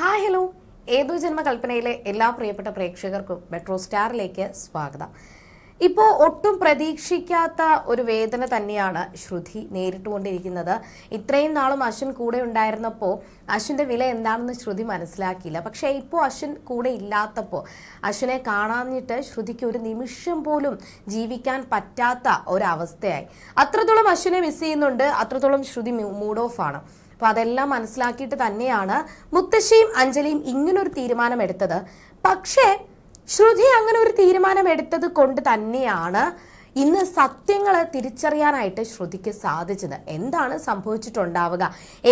Hi hello. ഏതോ ജന്മകൽപ്പനയിലെ എല്ലാ പ്രിയപ്പെട്ട പ്രേക്ഷകർക്കും മെട്രോ സ്റ്റാറിലേക്ക് സ്വാഗതം. ഇപ്പോൾ ഒട്ടും പ്രതീക്ഷിക്കാത്ത ഒരു വേദന തന്നെയാണ് ശ്രുതി നേരിട്ടുകൊണ്ടിരിക്കുന്നത്. ഇത്രയും നാളും അശ്വിൻ കൂടെ ഉണ്ടായിരുന്നപ്പോൾ അശ്വിന്റെ വില എന്താണെന്ന് ശ്രുതി മനസ്സിലാക്കിയില്ല. പക്ഷേ ഇപ്പോൾ അശ്വിൻ കൂടെ ഇല്ലാത്തപ്പോൾ അശ്വിനെ കാണാഞ്ഞിട്ട് ശ്രുതിക്ക് ഒരു നിമിഷം പോലും ജീവിക്കാൻ പറ്റാത്ത ഒരവസ്ഥയായി. അത്രത്തോളം അശ്വിനെ മിസ് ചെയ്യുന്നുണ്ട്. അത്രത്തോളം ശ്രുതി മൂഡ് ഓഫ് ആണ്. അപ്പൊ അതെല്ലാം മനസ്സിലാക്കിയിട്ട് തന്നെയാണ് മുത്തശ്ശിയും അഞ്ജലിയും ഇങ്ങനൊരു തീരുമാനം എടുത്തത് പക്ഷേ ശ്രുതി അങ്ങനെ ഒരു തീരുമാനം എടുത്തത് കൊണ്ട് തന്നെയാണ് ഇന്ന് സത്യങ്ങൾ തിരിച്ചറിയാനായിട്ട് ശ്രുതിക്ക് സാധിച്ചത്. എന്താണ് സംഭവിച്ചിട്ടുണ്ടാവുക?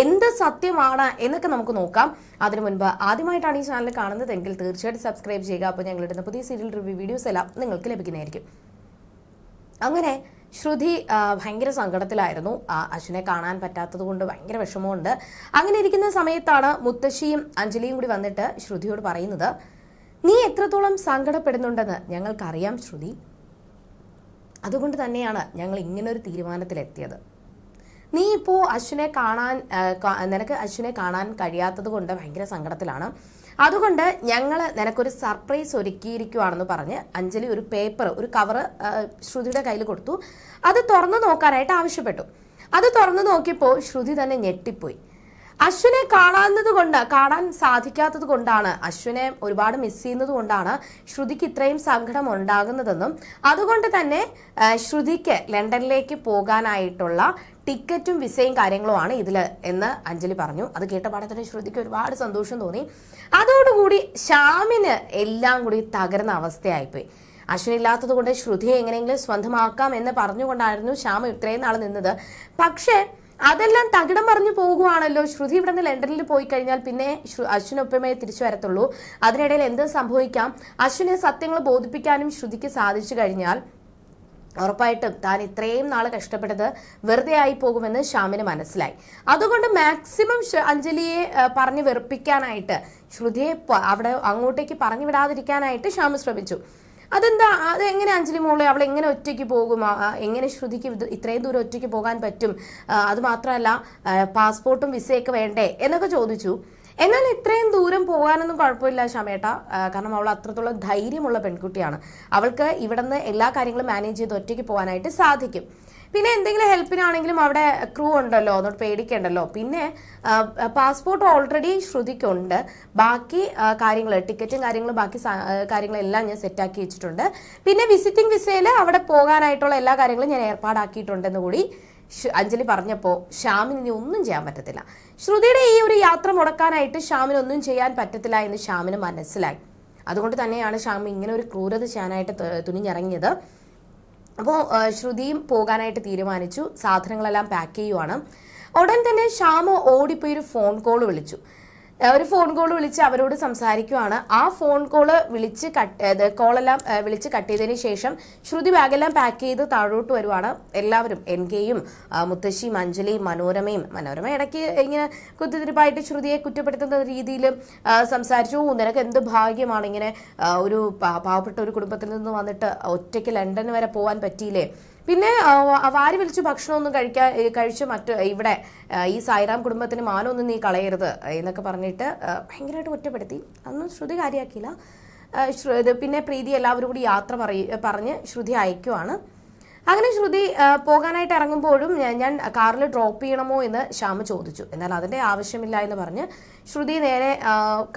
എന്ത് സത്യമാണ് എന്നൊക്കെ നമുക്ക് നോക്കാം. അതിനു മുൻപ് ആദ്യമായിട്ടാണ് ഈ ചാനൽ കാണുന്നതെങ്കിൽ തീർച്ചയായിട്ടും സബ്സ്ക്രൈബ് ചെയ്യുക. അപ്പോൾ ഞങ്ങളിടുന്ന പുതിയ സീരിയൽ റിവ്യൂ വീഡിയോസ് എല്ലാം നിങ്ങൾക്ക് ലഭിക്കുന്നതായിരിക്കും. അങ്ങനെ ശ്രുതി ഭയങ്കര സങ്കടത്തിലായിരുന്നു. അശ്വിനെ കാണാൻ പറ്റാത്തത് കൊണ്ട് ഭയങ്കര വിഷമമുണ്ട്. അങ്ങനെ ഇരിക്കുന്ന സമയത്താണ് മുത്തശ്ശിയും അഞ്ജലിയും കൂടി വന്നിട്ട് ശ്രുതിയോട് പറയുന്നത് നീ എത്രത്തോളം സങ്കടപ്പെടുന്നുണ്ടെന്ന് ഞങ്ങൾക്കറിയാം ശ്രുതി. അതുകൊണ്ട് തന്നെയാണ് ഞങ്ങൾ ഇങ്ങനെ ഇങ്ങനൊരു തീരുമാനത്തിലെത്തിയത്. നീ ഇപ്പോൾ അശ്വിനെ കാണാൻ നിനക്ക് അശ്വിനെ കാണാൻ കഴിയാത്തത് കൊണ്ട് ഭയങ്കര സങ്കടത്തിലാണ്. അതുകൊണ്ട് ഞങ്ങൾ നിനക്കൊരു സർപ്രൈസ് ഒരുക്കിയിരിക്കുവാണെന്ന് പറഞ്ഞ് അഞ്ജലി ഒരു പേപ്പർ ഒരു കവർ ശ്രുതിയുടെ കയ്യിൽ കൊടുത്തു. അത് തുറന്നു നോക്കാനായിട്ട് ആവശ്യപ്പെട്ടു. അത് തുറന്നു നോക്കിയപ്പോൾ ശ്രുതി തന്നെ ഞെട്ടിപ്പോയി. അശ്വിനെ കാണാവുന്നത് കൊണ്ട് കാണാൻ സാധിക്കാത്തത് കൊണ്ടാണ് അശ്വിനെ ഒരുപാട് മിസ് ചെയ്യുന്നത് കൊണ്ടാണ് ശ്രുതിക്ക് ഇത്രയും സങ്കടം ഉണ്ടാകുന്നതെന്നും അതുകൊണ്ട് തന്നെ ശ്രുതിക്ക് ലണ്ടനിലേക്ക് പോകാനായിട്ടുള്ള ടിക്കറ്റും വിസയും കാര്യങ്ങളുമാണ് ഇതിൽ എന്ന് അഞ്ജലി പറഞ്ഞു. അത് കേട്ടപാടെ തന്നെ ശ്രുതിക്ക് ഒരുപാട് സന്തോഷം തോന്നി. അതോടുകൂടി ശ്യാമിന് എല്ലാം കൂടി തകർന്ന അവസ്ഥയായിപ്പോയി. അശ്വിനില്ലാത്തത് കൊണ്ട് ശ്രുതിയെ എങ്ങനെയെങ്കിലും സ്വന്തമാക്കാം എന്ന് പറഞ്ഞുകൊണ്ടായിരുന്നു ശ്യാം ഇത്രയും നാൾ നിന്നത്. പക്ഷേ അതെല്ലാം തകിടം പറഞ്ഞു പോകുവാണല്ലോ. ശ്രുതി ഇവിടെ നിന്ന് ലണ്ടനിൽ പോയി കഴിഞ്ഞാൽ പിന്നെ അശ്വിനൊപ്പമേ തിരിച്ചു വരത്തുള്ളൂ. അതിനിടയിൽ എന്ത് സംഭവിക്കാം? അശ്വിനെ സത്യങ്ങൾ ബോധിപ്പിക്കാനും ശ്രുതിക്ക് സാധിച്ചു കഴിഞ്ഞാൽ ഉറപ്പായിട്ടും താൻ ഇത്രയും നാൾ കഷ്ടപ്പെട്ടത് വെറുതെ ആയി പോകുമെന്ന് ശ്യാമിന് മനസ്സിലായി. അതുകൊണ്ട് മാക്സിമം അഞ്ജലിയെ പറഞ്ഞു വെറുപ്പിക്കാനായിട്ട് ശ്രുതിയെ അവിടെ അങ്ങോട്ടേക്ക് പറഞ്ഞു വിടാതിരിക്കാനായിട്ട് ശ്യാമ് ശ്രമിച്ചു. അതെന്താ? അത് എങ്ങനെ അഞ്ജലി മോളെ അവൾ എങ്ങനെ ഒറ്റയ്ക്ക് പോകും? എങ്ങനെ ശ്രുതിക്ക് ഇത് ഇത്രയും ദൂരം ഒറ്റയ്ക്ക് പോകാൻ പറ്റും? അത് മാത്രമല്ല പാസ്പോർട്ടും വിസയൊക്കെ വേണ്ടേ എന്നൊക്കെ ചോദിച്ചു. എന്നാൽ ഇത്രയും ദൂരം പോകാനൊന്നും കുഴപ്പമില്ല ഷമേട്ട. കാരണം അവൾ അത്രത്തോളം ധൈര്യമുള്ള പെൺകുട്ടിയാണ്. അവൾക്ക് ഇവിടുന്ന് എല്ലാ കാര്യങ്ങളും മാനേജ് ചെയ്ത് ഒറ്റയ്ക്ക് പോകാനായിട്ട് സാധിക്കും. പിന്നെ എന്തെങ്കിലും ഹെൽപ്പിനാണെങ്കിലും അവിടെ ക്രൂ ഉണ്ടല്ലോ അതുകൊണ്ട് പേടിക്കണ്ടല്ലോ. പിന്നെ പാസ്പോർട്ട് ഓൾറെഡി ശ്രുതിക്കുണ്ട്. ബാക്കി കാര്യങ്ങൾ ടിക്കറ്റും കാര്യങ്ങളും ബാക്കി കാര്യങ്ങളെല്ലാം ഞാൻ സെറ്റാക്കി വെച്ചിട്ടുണ്ട്. പിന്നെ വിസിറ്റിംഗ് വിസയിൽ അവിടെ പോകാനായിട്ടുള്ള എല്ലാ കാര്യങ്ങളും ഞാൻ ഏർപ്പാടാക്കിയിട്ടുണ്ടെന്ന് കൂടി അഞ്ജലി പറഞ്ഞപ്പോൾ ശ്യാമിന് ഇനി ഒന്നും ചെയ്യാൻ പറ്റത്തില്ല. ശ്രുതിയുടെ ഈ ഒരു യാത്ര മുടക്കാനായിട്ട് ഷ്യാമിന് ഒന്നും ചെയ്യാൻ പറ്റത്തില്ല എന്ന് ശ്യാമിന് മനസ്സിലായി. അതുകൊണ്ട് തന്നെയാണ് ശ്യാം ഇങ്ങനെ ഒരു ക്രൂരത ചെയ്യാനായിട്ട് തുണിഞ്ഞിറങ്ങിയത് അപ്പോൾ ശ്രുതിയും പോകാനായിട്ട് തീരുമാനിച്ചു. സാധനങ്ങളെല്ലാം പാക്ക് ചെയ്യുവാണ്. ഉടൻ തന്നെ ശ്യാമ ഓടിപ്പോയി ഒരു ഫോൺ കോൾ വിളിച്ചു. ഒരു ഫോൺ കോൾ വിളിച്ച് അവരോട് സംസാരിക്കുവാണ്. ആ ഫോൺ കോൾ വിളിച്ച് കട്ട് കോളെല്ലാം വിളിച്ച് കട്ട് ചെയ്തതിന് ശേഷം ശ്രുതി ബാഗെല്ലാം പാക്ക് ചെയ്ത് താഴോട്ട് വരുവാണ്. എല്ലാവരും എൻ കെയും മുത്തശ്ശിയും അഞ്ജലിയും മനോരമയും മനോരമ ഇടയ്ക്ക് ഇങ്ങനെ കുത്തിത്തിരിപ്പായിട്ട് ശ്രുതിയെ കുറ്റപ്പെടുത്തുന്ന രീതിയിൽ സംസാരിച്ചു. "ഓ, നിനക്ക് എന്ത് ഭാഗ്യമാണ് ഇങ്ങനെ ഒരു പാവപ്പെട്ട ഒരു കുടുംബത്തിൽ നിന്ന് വന്നിട്ട് ഒറ്റയ്ക്ക് ലണ്ടൻ വരെ പോകാൻ പറ്റിയില്ലേ? പിന്നെ വാരി വലിച്ച് ഭക്ഷണമൊന്നും കഴിക്കാൻ ഏ, കഴിച്ച് മറ്റ് ഇവിടെ ഈ സായിറാം കുടുംബത്തിന് മാനമൊന്നും നീ കളയരുത് എന്നൊക്കെ പറഞ്ഞിട്ട് ഭയങ്കരമായിട്ട് കുറ്റപ്പെടുത്തി അതൊന്നും ശ്രുതി കാര്യമാക്കിയില്ല പിന്നെ പ്രീതി എല്ലാവരും കൂടി യാത്ര പറഞ്ഞ് ശ്രുതി അയക്കുവാണ്. അങ്ങനെ ശ്രുതി പോകാനായിട്ട് ഇറങ്ങുമ്പോഴും ഞാൻ- കാറിൽ ഡ്രോപ്പ് ചെയ്യണമോ എന്ന് ശ്യാമ ചോദിച്ചു. എന്നാൽ അതിന്റെ ആവശ്യമില്ല എന്ന് പറഞ്ഞ് ശ്രുതി നേരെ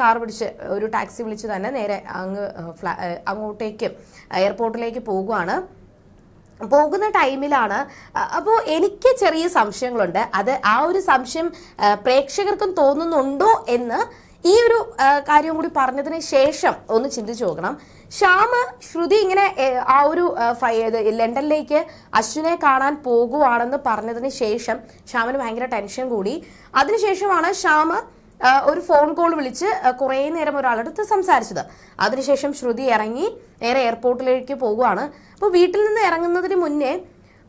കാർ പിടിച്ച് ഒരു ടാക്സി വിളിച്ച് തന്നെ നേരെ അങ്ങ് അങ്ങോട്ടേക്ക് എയർപോർട്ടിലേക്ക് പോകുവാണ്. പോകുന്ന ടൈമിലാണ്. അപ്പോൾ എനിക്ക് ചെറിയ സംശയങ്ങളുണ്ട്. അത് ആ ഒരു സംശയം പ്രേക്ഷകർക്കും തോന്നുന്നുണ്ടോ എന്ന് ഈ ഒരു കാര്യം കൂടി പറഞ്ഞതിന് ശേഷം ഒന്ന് ചിന്തിച്ചു നോക്കണം. ശ്യാമ ശ്രുതി ഇങ്ങനെ ആ ഒരു ലണ്ടനിലേക്ക് അശ്വിനെ കാണാൻ പോകുവാണെന്ന് പറഞ്ഞതിന് ശേഷം ശ്യാമിന് ഭയങ്കര ടെൻഷൻ കൂടി. അതിനുശേഷമാണ് ശ്യാമ ഒരു ഫോൺ കോൾ വിളിച്ച് കുറേ നേരം ഒരാളടുത്ത് സംസാരിച്ചത്. അതിനുശേഷം ശ്രുതി ഇറങ്ങി നേരെ എയർപോർട്ടിലേക്ക് പോവുകയാണ്. അപ്പോൾ വീട്ടിൽ നിന്ന് ഇറങ്ങുന്നതിന് മുന്നേ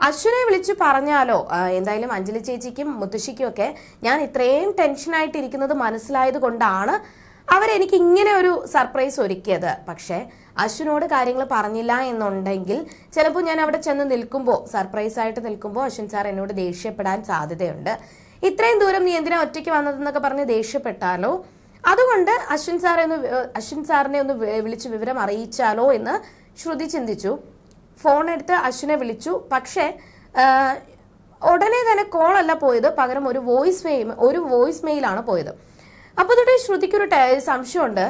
അശ്വിനെ വിളിച്ച് പറഞ്ഞാലോ എന്തായാലും അഞ്ജലി ചേച്ചിക്കും മുത്തശ്ശിക്കും ഒക്കെ ഞാൻ ഇത്രയും ടെൻഷനായിട്ടിരിക്കുന്നത് മനസ്സിലായത് കൊണ്ടാണ് അവരെനിക്ക് ഇങ്ങനെ ഒരു സർപ്രൈസ് ഒരുക്കിയത്. പക്ഷേ അശ്വിനോട് കാര്യങ്ങൾ പറഞ്ഞില്ല എന്നുണ്ടെങ്കിൽ ചിലപ്പോൾ ഞാൻ അവിടെ ചെന്ന് നിൽക്കുമ്പോൾ സർപ്രൈസ് ആയിട്ട് നിൽക്കുമ്പോൾ അശ്വിൻ സാർ എന്നോട് ദേഷ്യപ്പെടാൻ സാധ്യതയുണ്ട്. ഇത്രയും ദൂരം നീ എന്തിനാ ഒറ്റയ്ക്ക് വന്നതെന്നൊക്കെ പറഞ്ഞ് ദേഷ്യപ്പെട്ടാലോ? അതുകൊണ്ട് അശ്വിൻ സാറെ ഒന്ന് അശ്വിൻ സാറിനെ ഒന്ന് വിളിച്ച് വിവരം അറിയിച്ചാലോ എന്ന് ശ്രുതി ചിന്തിച്ചു. ഫോൺ എടുത്ത് അശ്വിനെ വിളിച്ചു. പക്ഷേ ഉടനെ തന്നെ കോളല്ല പോയത്. പകരം ഒരു വോയിസ് മെയിൽ ഒരു വോയിസ് മെയിലാണ് പോയത്. അപ്പോൾ തൊട്ട് ശ്രുതിക്കൊരു സംശയമുണ്ട്.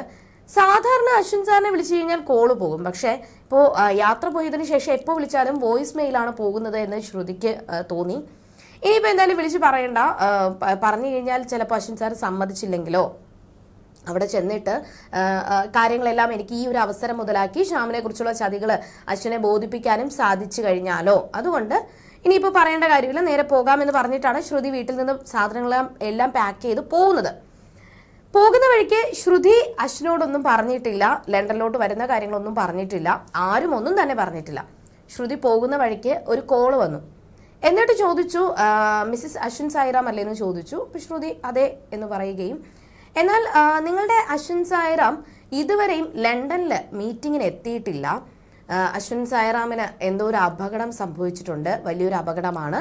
സാധാരണ അശ്വിൻ സാറിനെ വിളിച്ചു കഴിഞ്ഞാൽ കോൾ പോകും. പക്ഷേ ഇപ്പോൾ യാത്ര പോയതിനു ശേഷം എപ്പോൾ വിളിച്ചാലും വോയിസ് മെയിലാണ് പോകുന്നത് എന്ന് ശ്രുതിക്ക് തോന്നി. ഇനിയിപ്പോൾ എന്തായാലും വിളിച്ച് പറയണ്ട. പറഞ്ഞു കഴിഞ്ഞാൽ ചിലപ്പോൾ അശ്വിൻ സാർ സമ്മതിച്ചില്ലെങ്കിലോ? അവിടെ ചെന്നിട്ട് കാര്യങ്ങളെല്ലാം എനിക്ക് ഈ ഒരു അവസരം മുതലാക്കി ശ്യാമിനെ കുറിച്ചുള്ള ചതികൾ അശ്വിനെ ബോധിപ്പിക്കാനും സാധിച്ചു കഴിഞ്ഞാലോ? അതുകൊണ്ട് ഇനിയിപ്പോൾ പറയേണ്ട കാര്യമില്ല. നേരെ പോകാമെന്ന് പറഞ്ഞിട്ടാണ് ശ്രുതി വീട്ടിൽ നിന്ന് സാധനങ്ങളെല്ലാം എല്ലാം പാക്ക് ചെയ്ത് പോകുന്നത്. പോകുന്ന വഴിക്ക് ശ്രുതി അശ്വിനോടൊന്നും പറഞ്ഞിട്ടില്ല. ലണ്ടനിലോട്ട് വരുന്ന കാര്യങ്ങളൊന്നും പറഞ്ഞിട്ടില്ല. ആരും ഒന്നും തന്നെ പറഞ്ഞിട്ടില്ല. ശ്രുതി പോകുന്ന വഴിക്ക് ഒരു കോൾ വന്നു. എന്നിട്ട് ചോദിച്ചു മിസ്സിസ് അശ്വിൻ സായിറാം അല്ലേ എന്ന് ചോദിച്ചു. അപ്പോൾ ശ്രുതി അതെ എന്ന് പറയുകയും എന്നാൽ നിങ്ങളുടെ അശ്വിൻ സായിറാം ഇതുവരെയും ലണ്ടനിൽ മീറ്റിങ്ങിന് എത്തിയിട്ടില്ല. അശ്വിൻ സായിറാമിന് എന്തോ ഒരു അപകടം സംഭവിച്ചിട്ടുണ്ട്. വലിയൊരു അപകടമാണ്.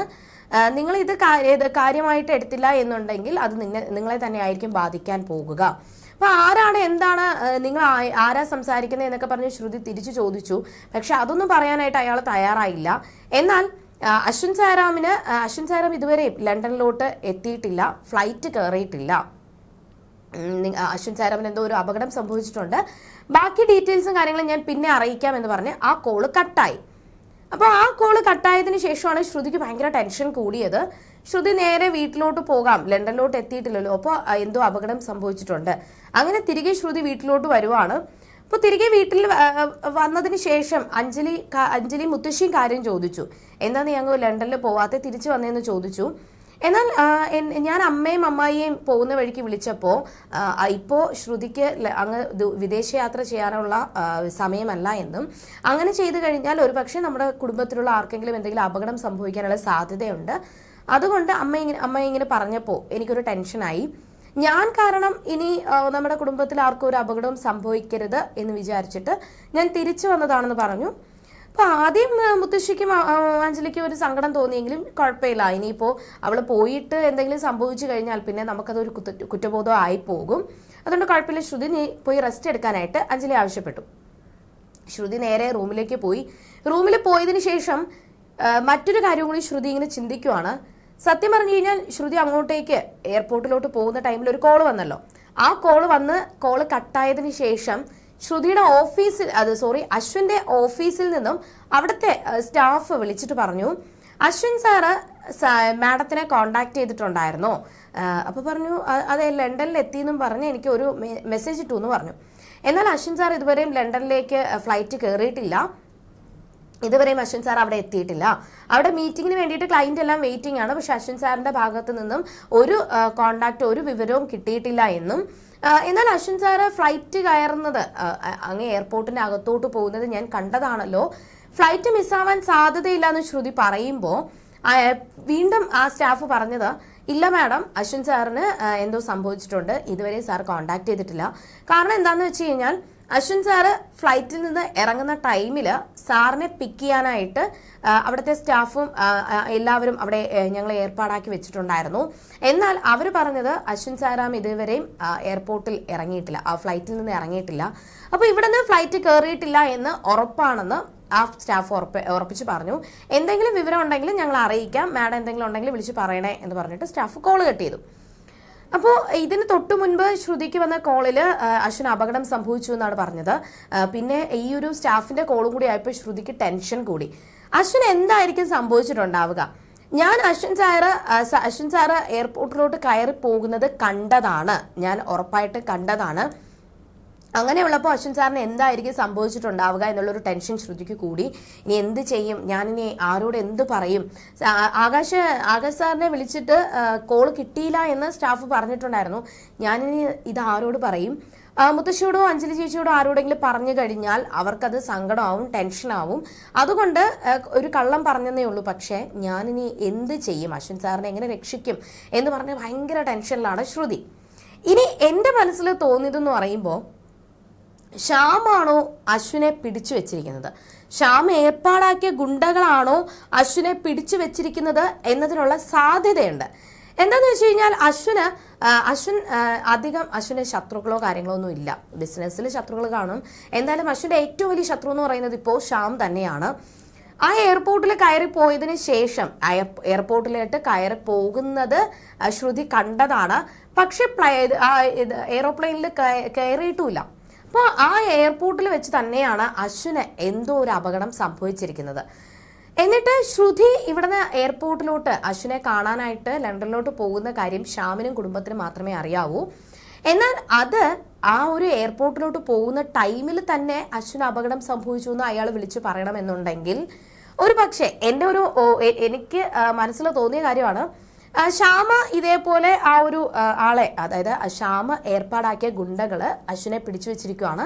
നിങ്ങൾ ഇത് കാര്യമായിട്ട് എടുത്തില്ല എന്നുണ്ടെങ്കിൽ അത് നിങ്ങളെ തന്നെ ആയിരിക്കും ബാധിക്കാൻ പോകുക. അപ്പൊ ആരാണ് എന്താണ് നിങ്ങൾ ആരാ സംസാരിക്കുന്നത് എന്നൊക്കെ പറഞ്ഞ് ശ്രുതി തിരിച്ചു ചോദിച്ചു. പക്ഷെ അതൊന്നും പറയാനായിട്ട് അയാൾ തയ്യാറായില്ല. എന്നാൽ അശ്വിൻ സാറാമിന് ആ, അശ്വിൻ സാറാം ഇതുവരെ ലണ്ടനിലോട്ട് എത്തിയിട്ടില്ല ഫ്ലൈറ്റ് കയറിയിട്ടില്ല. അശ്വിൻ സാരാമൻ എന്തോ ഒരു അപകടം സംഭവിച്ചിട്ടുണ്ട്. ബാക്കി ഡീറ്റെയിൽസും കാര്യങ്ങളും ഞാൻ പിന്നെ അറിയിക്കാം എന്ന് പറഞ്ഞ് ആ കോൾ കട്ടായി അപ്പോൾ ആ കോൾ കട്ടായതിനു ശേഷമാണ് ശ്രുതിക്ക് ഭയങ്കര ടെൻഷൻ കൂടിയത്. ശ്രുതി നേരെ വീട്ടിലോട്ട് പോകാം ലണ്ടനിലോട്ട് എത്തിയിട്ടില്ലല്ലോ. അപ്പോൾ എന്തോ അപകടം സംഭവിച്ചിട്ടുണ്ട്. അങ്ങനെ തിരികെ ശ്രുതി വീട്ടിലോട്ട് വരുവാണ്. അപ്പോൾ തിരികെ വീട്ടിൽ വന്നതിന് ശേഷം അഞ്ജലി അഞ്ജലി മുത്തശ്ശിയും കാര്യം ചോദിച്ചു. എന്താ നീ അങ്ങ് ലണ്ടനിൽ പോവാതെ തിരിച്ചു വന്നതെന്ന് ചോദിച്ചു. എന്നാൽ ഞാൻ അമ്മയും അമ്മായിയും പോകുന്ന വഴിക്ക് വിളിച്ചപ്പോൾ ഇപ്പോൾ ശ്രുതിക്ക് അങ്ങ് വിദേശയാത്ര ചെയ്യാനുള്ള സമയമല്ല എന്നും അങ്ങനെ ചെയ്തു കഴിഞ്ഞാൽ ഒരുപക്ഷെ നമ്മുടെ കുടുംബത്തിലുള്ള ആർക്കെങ്കിലും എന്തെങ്കിലും അപകടം സംഭവിക്കാനുള്ള സാധ്യതയുണ്ട്. അതുകൊണ്ട് അമ്മ ഇങ്ങനെ അമ്മ ഇങ്ങനെ പറഞ്ഞപ്പോൾ എനിക്കൊരു ടെൻഷനായി. ഞാൻ കാരണം ഇനി നമ്മുടെ കുടുംബത്തിൽ ആർക്കും ഒരു അപകടവും സംഭവിക്കരുത് എന്ന് വിചാരിച്ചിട്ട് ഞാൻ തിരിച്ചു വന്നതാണെന്ന് പറഞ്ഞു. അപ്പൊ ആദ്യം മുത്തശ്ശിക്കും അഞ്ജലിക്കും ഒരു സങ്കടം തോന്നിയെങ്കിലും കുഴപ്പമില്ല. ഇനിയിപ്പോ അവൾ പോയിട്ട് എന്തെങ്കിലും സംഭവിച്ചു കഴിഞ്ഞാൽ പിന്നെ നമുക്കതൊരു കുറ്റ കുറ്റബോധം ആയി പോകും. അതുകൊണ്ട് കുഴപ്പമില്ല. ശ്രുതി നീ പോയി റെസ്റ്റ് എടുക്കാനായിട്ട് അഞ്ജലി ആവശ്യപ്പെട്ടു. ശ്രുതി നേരെ റൂമിലേക്ക് പോയി. റൂമിൽ പോയതിനു ശേഷം മറ്റൊരു കാര്യം കൂടി ശ്രുതി ഇങ്ങനെ ചിന്തിക്കുവാണ്. സത്യം പറഞ്ഞു കഴിഞ്ഞാൽ ശ്രുതി അങ്ങോട്ടേക്ക് എയർപോർട്ടിലോട്ട് പോകുന്ന ടൈമിൽ ഒരു കോൾ വന്നല്ലോ. ആ കോൾ വന്ന് കോൾ കട്ടായതിനു ശേഷം ശ്രുതിയുടെ ഓഫീസിൽ അത് സോറി അശ്വിന്റെ ഓഫീസിൽ നിന്നും അവിടുത്തെ സ്റ്റാഫ് വിളിച്ചിട്ട് പറഞ്ഞു അശ്വിൻ സാറ് മാഡത്തിനെ കോണ്ടാക്ട് ചെയ്തിട്ടുണ്ടായിരുന്നോ. അപ്പോൾ അപ്പൊ പറഞ്ഞു "അ- അതെ ലണ്ടനിൽ എത്തിയെന്നും പറഞ്ഞ് എനിക്ക് ഒരു മെസ്സേജ് ഇട്ടു എന്ന് പറഞ്ഞു. എന്നാൽ അശ്വിൻ സാർ ഇതുവരെയും ലണ്ടനിലേക്ക് ഫ്ലൈറ്റ് കയറിയിട്ടില്ല. ഇതുവരെയും അശ്വിൻ സാർ അവിടെ എത്തിയിട്ടില്ല. അവിടെ മീറ്റിംഗിന് വേണ്ടിയിട്ട് ക്ലയന്റ് എല്ലാം വെയിറ്റിംഗ് ആണ്. പക്ഷെ അശ്വിൻ സാറിന്റെ ഭാഗത്ത് നിന്നും ഒരു കോണ്ടാക്ട് ഒരു വിവരവും കിട്ടിയിട്ടില്ല എന്നും. എന്നാൽ അശ്വിൻ സാറ് ഫ്ലൈറ്റ് കയറുന്നത് അങ്ങ് എയർപോർട്ടിന്റെ അകത്തോട്ട് പോകുന്നത് ഞാൻ കണ്ടതാണല്ലോ. ഫ്ലൈറ്റ് മിസ്സാവാൻ സാധ്യതയില്ല എന്ന് ശ്രുതി പറയുമ്പോൾ വീണ്ടും ആ സ്റ്റാഫ് പറഞ്ഞത് ഇല്ല മാഡം അശ്വിൻ സാറിന് എന്തോ സംഭവിച്ചിട്ടുണ്ട്. ഇതുവരെ സാർ കോണ്ടാക്ട് ചെയ്തിട്ടില്ല. കാരണം എന്താണെന്ന് വെച്ച് കഴിഞ്ഞാൽ അശ്വിൻ സാറ് ഫ്ലൈറ്റിൽ നിന്ന് ഇറങ്ങുന്ന ടൈമിൽ സാറിനെ പിക്ക് ചെയ്യാനായിട്ട് അവിടുത്തെ സ്റ്റാഫും എല്ലാവരും അവിടെ ഞങ്ങൾ ഏർപ്പാടാക്കി വെച്ചിട്ടുണ്ടായിരുന്നു. എന്നാൽ അവർ പറഞ്ഞത് അശ്വിൻ സാറാം ഇതുവരെയും എയർപോർട്ടിൽ ഇറങ്ങിയിട്ടില്ല ആ ഫ്ലൈറ്റിൽ നിന്ന് ഇറങ്ങിയിട്ടില്ല. അപ്പോൾ ഇവിടെ നിന്ന് ഫ്ലൈറ്റ് കയറിയിട്ടില്ല എന്ന് ഉറപ്പാണെന്ന് ആ സ്റ്റാഫ് ഉറപ്പ് ഉറപ്പിച്ച് പറഞ്ഞു. എന്തെങ്കിലും വിവരം ഉണ്ടെങ്കിൽ ഞങ്ങൾ അറിയിക്കാം. മാഡം എന്തെങ്കിലും ഉണ്ടെങ്കിൽ വിളിച്ച് പറയണേ എന്ന് പറഞ്ഞിട്ട് സ്റ്റാഫ് കോൾ കട്ട് ചെയ്തു. അപ്പോൾ ഇതിന് തൊട്ടു മുൻപ് ശ്രുതിക്ക് വന്ന കോളിൽ അശ്വിന് അപകടം സംഭവിച്ചു എന്നാണ് പറഞ്ഞത്. പിന്നെ ഈ ഒരു സ്റ്റാഫിന്റെ കോളും കൂടി ആയപ്പോൾ ശ്രുതിക്ക് ടെൻഷൻ കൂടി. അശ്വിൻ എന്തായിരിക്കും സംഭവിച്ചിട്ടുണ്ടാവുക? ഞാൻ അശ്വിൻ സാറ് അശ്വിൻ സാറ് എയർപോർട്ടിലോട്ട് കയറി പോകുന്നത് കണ്ടതാണ്. ഞാൻ ഉറപ്പായിട്ട് കണ്ടതാണ്. അങ്ങനെയുള്ളപ്പോൾ അശ്വിൻ സാറിന് എന്തായിരിക്കും സംഭവിച്ചിട്ടുണ്ടാവുക എന്നുള്ളൊരു ടെൻഷൻ ശ്രുതിക്ക് കൂടി. ഇനി എന്ത് ചെയ്യും? ഞാനിനി ആരോട് എന്ത് പറയും? ആകാശ് ആകാശ് സാറിനെ വിളിച്ചിട്ട് കോൾ കിട്ടിയില്ല എന്ന് സ്റ്റാഫ് പറഞ്ഞിട്ടുണ്ടായിരുന്നു. ഞാനിനി ഇത് ആരോട് പറയും? മുത്തശ്ശിയോടോ അഞ്ജലി ചേച്ചിയോടോ ആരോടെങ്കിലും പറഞ്ഞു കഴിഞ്ഞാൽ അവർക്കത് സങ്കടമാവും ടെൻഷനാവും. അതുകൊണ്ട് ഒരു കള്ളം പറഞ്ഞതേ ഉള്ളൂ. പക്ഷേ ഞാനിനി എന്ത് ചെയ്യും? അശ്വിൻ സാറിനെ എങ്ങനെ രക്ഷിക്കും എന്ന് പറഞ്ഞ് ഭയങ്കര ടെൻഷനിലാണ് ശ്രുതി. ഇനി എന്റെ മനസ്സിൽ തോന്നിയതെന്ന് പറയുമ്പോൾ ശ്യാമാണോ അശ്വിനെ പിടിച്ചു വെച്ചിരിക്കുന്നത്? ശ്യാം ഏർപ്പാടാക്കിയ ഗുണ്ടകളാണോ അശ്വിനെ പിടിച്ചു വെച്ചിരിക്കുന്നത് എന്നതിനുള്ള സാധ്യതയുണ്ട്. എന്താന്ന് വെച്ച് കഴിഞ്ഞാൽ അശ്വിന് അശ്വിൻ അധികം അശ്വിന് ശത്രുക്കളോ കാര്യങ്ങളോ ഒന്നും ഇല്ല. ബിസിനസ്സിൽ ശത്രുക്കൾ കാണും. എന്തായാലും അശ്വിന്റെ ഏറ്റവും വലിയ ശത്രു എന്ന് പറയുന്നത് ഇപ്പോൾ ശ്യാം തന്നെയാണ്. ആ എയർപോർട്ടിൽ കയറി പോയതിന് ശേഷം എയർ- എയർപോർട്ടിലോട്ട് കയറി പോകുന്നത് ശ്രുതി കണ്ടതാണ്. പക്ഷെ എയറോപ്ലെയിനിൽ കയറിയിട്ടുമില്ല. അപ്പോൾ ആ എയർപോർട്ടിൽ വെച്ച് തന്നെയാണ് അശ്വിന് എന്തോ ഒരു അപകടം സംഭവിച്ചിരിക്കുന്നത്. എന്നിട്ട് ശ്രുതി ഇവിടുന്ന് എയർപോർട്ടിലോട്ട് അശ്വിനെ കാണാനായിട്ട് ലണ്ടനിലോട്ട് പോകുന്ന കാര്യം ശ്യാമിനും കുടുംബത്തിനും മാത്രമേ അറിയാവൂ. എന്നാൽ അത് ആ ഒരു എയർപോർട്ടിലോട്ട് പോകുന്ന ടൈമിൽ തന്നെ അശ്വിന് അപകടം സംഭവിച്ചു എന്ന് അയാൾ വിളിച്ചു പറയണമെന്നുണ്ടെങ്കിൽ ഒരു പക്ഷേ എന്റെ ഒരു എനിക്ക് മനസ്സിൽ തോന്നിയ കാര്യമാണ് ശ്യാമ ഇതേപോലെ ആ ഒരു ആളെ അതായത് ശ്യാമ ഏർപ്പാടാക്കിയ ഗുണ്ടകൾ അശ്വിനെ പിടിച്ചു വെച്ചിരിക്കുകയാണ്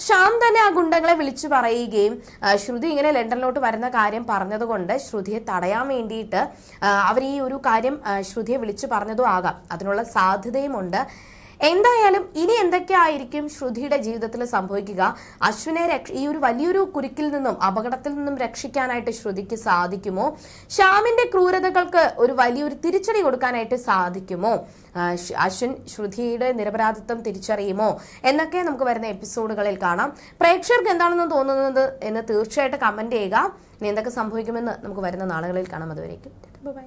ശ്യാം തന്നെ ആ ഗുണ്ടകളെ വിളിച്ചു പറയുകയും ശ്രുതി ഇങ്ങനെ ലണ്ടനിലോട്ട് വരുന്ന കാര്യം പറഞ്ഞതുകൊണ്ട് ശ്രുതിയെ തടയാൻ വേണ്ടിയിട്ട് അവർ ഈ ഒരു കാര്യം ശ്രുതിയെ വിളിച്ചു പറഞ്ഞതും ആകാം. അതിനുള്ള സാധ്യതയുമുണ്ട്. എന്തായാലും ഇനി എന്തൊക്കെയായിരിക്കും ശ്രുതിയുടെ ജീവിതത്തിൽ സംഭവിക്കുക? അശ്വിനെ ഈ ഒരു വലിയൊരു കുരുക്കിൽ നിന്നും അപകടത്തിൽ നിന്നും രക്ഷിക്കാനായിട്ട് ശ്രുതിക്ക് സാധിക്കുമോ? ശ്യാമിന്റെ ക്രൂരതകൾക്ക് ഒരു വലിയൊരു തിരിച്ചടി കൊടുക്കാനായിട്ട് സാധിക്കുമോ? അശ്വിൻ ശ്രുതിയുടെ നിരപരാധിത്വം തിരിച്ചറിയുമോ? എന്നൊക്കെ നമുക്ക് വരുന്ന എപ്പിസോഡുകളിൽ കാണാം. പ്രേക്ഷകർക്ക് എന്താണെന്ന് തോന്നുന്നത് എന്ന് തീർച്ചയായിട്ടും കമന്റ് ചെയ്യുക. ഇനി എന്തൊക്കെ സംഭവിക്കുമെന്ന് നമുക്ക് വരുന്ന നാളുകളിൽ കാണാം. അതുവരേക്കും. ബൈ.